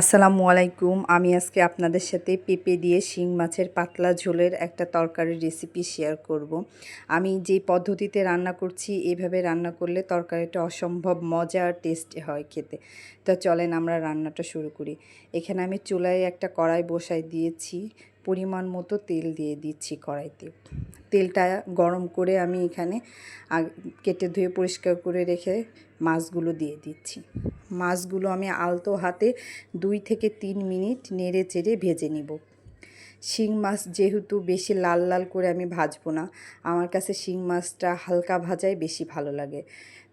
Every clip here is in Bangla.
আসসালামু আলাইকুম। আমি আজকে আপনাদের সাথে পেঁপে দিয়ে শিং মাছের পাতলা ঝোলের একটা তরকারির রেসিপি শেয়ার করব। আমি যে পদ্ধতিতে রান্না করছি এইভাবে রান্না করলে তরকারিটা অসম্ভব মজা আর টেস্টি হয় খেতে। তো চলেন আমরা রান্নাটা শুরু করি। এখানে আমি চুলায় একটা কড়াই বসাই দিয়েছি। পরিমাণ মতো তেল দিয়ে দিচ্ছি কড়াইতে। তেলটা গরম করে আমি এখানে কেটে ধুয়ে পরিষ্কার করে রেখে মাছগুলো দিয়ে দিচ্ছি। মাছগুলো আমি আলতো হাতে দুই থেকে তিন মিনিট নেড়ে চেড়ে ভেজে নিব। শিং মাছ যেহেতু বেশি লাল লাল করে আমি ভাজবো না, আমার কাছে শিং মাছটা হালকা ভাজাই বেশি ভালো লাগে।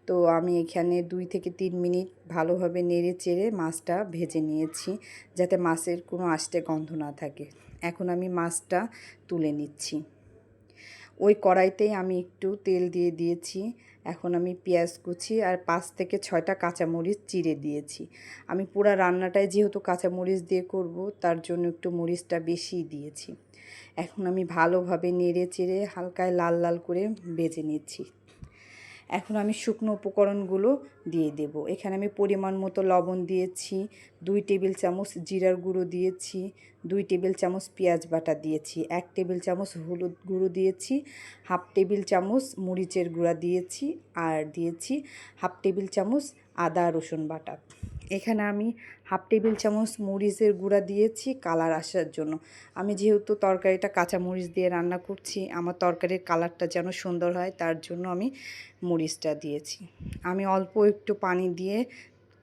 তো আমি এখানে দুই থেকে তিন মিনিট ভালোভাবে নেড়ে চেড়ে মাছটা ভেজে নিয়েছি, যাতে মাছের কোনো আষ্টে গন্ধ না থাকে। এখন আমি মাছটা তুলে নিচ্ছি। ওই কড়াইতেই আমি একটু তেল দিয়ে দিয়েছি। এখন আমি পেঁয়াজ কুচি আর পাঁচ থেকে ছয়টা কাঁচামরিচ চিড়ে দিয়েছি। আমি পুরো রান্নাটায় যেহেতু কাঁচামরিচ দিয়ে করব, তার জন্য একটু মরিচটা বেশি দিয়েছি। এখন আমি ভালোভাবে নেড়ে চেড়ে হালকায় লাল লাল করে বেজে নিচ্ছি। এখন আমি শুকনো উপকরণগুলো দিয়ে দেব। এখানে আমি পরিমাণ মতো লবণ দিয়েছি, দুই টেবিল চামচ জিরার গুঁড়ো দিয়েছি, দুই টেবিল চামচ পেঁয়াজ বাটা দিয়েছি, এক টেবিল চামচ হলুদ গুঁড়ো দিয়েছি, হাফ টেবিল চামচ মরিচের গুঁড়া দিয়েছি, আর দিয়েছি হাফ টেবিল চামচ আদা রসুন বাটা। এখানে আমি হাফ টেবিল চামচ মরিচের গুঁড়া দিয়েছি কালার আসার জন্য। আমি যেহেতু তরকারিটা কাঁচা মরিচ দিয়ে রান্না করছি, আমার তরকারির কালারটা যেন সুন্দর হয়, তার জন্য আমি মরিচটা দিয়েছি। আমি অল্প একটু পানি দিয়ে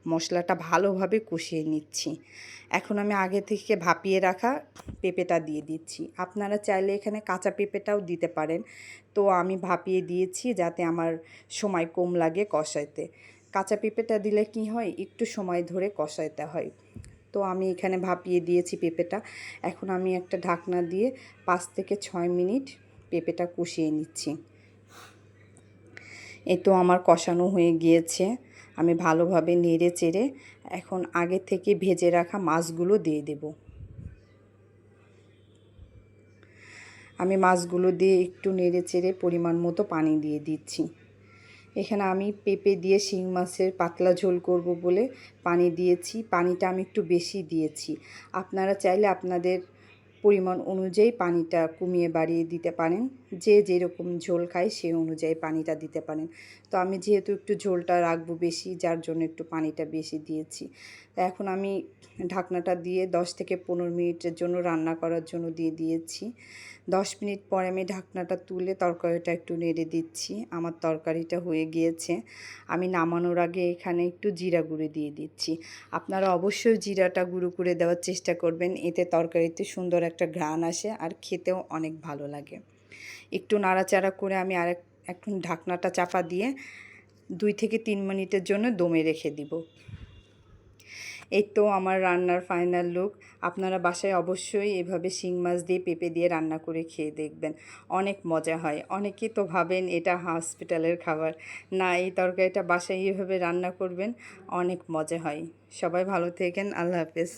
মশলাটা ভালোভাবে কষিয়ে নিচ্ছি। এখন আমি আগে থেকে ভাপিয়ে রাখা পেঁপেটা দিয়ে দিচ্ছি। আপনারা চাইলে এখানে কাঁচা পেঁপেটাও দিতে পারেন। তো আমি ভাপিয়ে দিয়েছি যাতে আমার সময় কম লাগে কষাইতে। কাঁচা পেঁপেটা দিলে কি হয়? একটু সময় ধরে কষাইতে হয়। তো আমি এখানে ভাপিয়ে দিয়েছি পেঁপেটা। এখন আমি একটা ঢাকনা দিয়ে পাঁচ থেকে ছয় মিনিট পেঁপেটা কষিয়ে নিচ্ছি। এ তো আমার কষানো হয়ে গিয়েছে। আমি ভালোভাবে নেড়ে চেড়ে এখন আগে থেকে ভেজে রাখা মাছগুলো দিয়ে দেব। আমি মাছগুলো দিয়ে একটু নেড়ে চেড়ে পরিমাণ মতো পানি দিয়ে দিচ্ছি। এখানে আমি পেঁপে দিয়ে শিং মাছের পাতলা ঝোল করব বলে পানি দিয়েছি। পানিটা আমি একটু বেশি দিয়েছি। আপনারা চাইলে আপনাদের পরিমাণ অনুযায়ী পানিটা কমিয়ে বাড়িয়ে দিতে পারেন। যে যেরকম ঝোল খায় সেই অনুযায়ী পানিটা দিতে পারেন। তো আমি যেহেতু একটু ঝোলটা রাখব বেশি, যার জন্য একটু পানিটা বেশি দিয়েছি। এখন আমি ঢাকনাটা দিয়ে দশ থেকে পনেরো মিনিটের জন্য রান্না করার জন্য দিয়ে দিয়েছি। দশ মিনিট পরে আমি ঢাকনাটা তুলে তরকারিটা একটু নেড়ে দিচ্ছি। আমার তরকারিটা হয়ে গিয়েছে। আমি নামানোর আগে এখানে একটু জিরা গুঁড়ো দিয়ে দিচ্ছি। আপনারা অবশ্যই জিরাটা গুঁড়ো করে দেওয়ার চেষ্টা করবেন। এতে তরকারিতে সুন্দর একটা ঘ্রাণ আসে আর খেতেও অনেক ভালো লাগে। একটু নাড়াচাড়া করে আমি আরেক এখন ঢাকনাটা চাপা দিয়ে দুই থেকে তিন মিনিটের জন্য দমে রেখে দিব। এই তো আমার রান্নার ফাইনাল লুক আপনারা বাসায় অবশ্যই এভাবে শিং মাছ দিয়ে পেঁপে দিয়ে রান্না করে খেয়ে দেখবেন। অনেক মজা হয়। অনেকে তো ভাবেন এটা হসপিটালের খাবার। না, এই তরকারিটা বাসায় এভাবে রান্না করবেন, অনেক মজা হয়। সবাই ভালো থাকেন। আল্লাহ হাফেজ।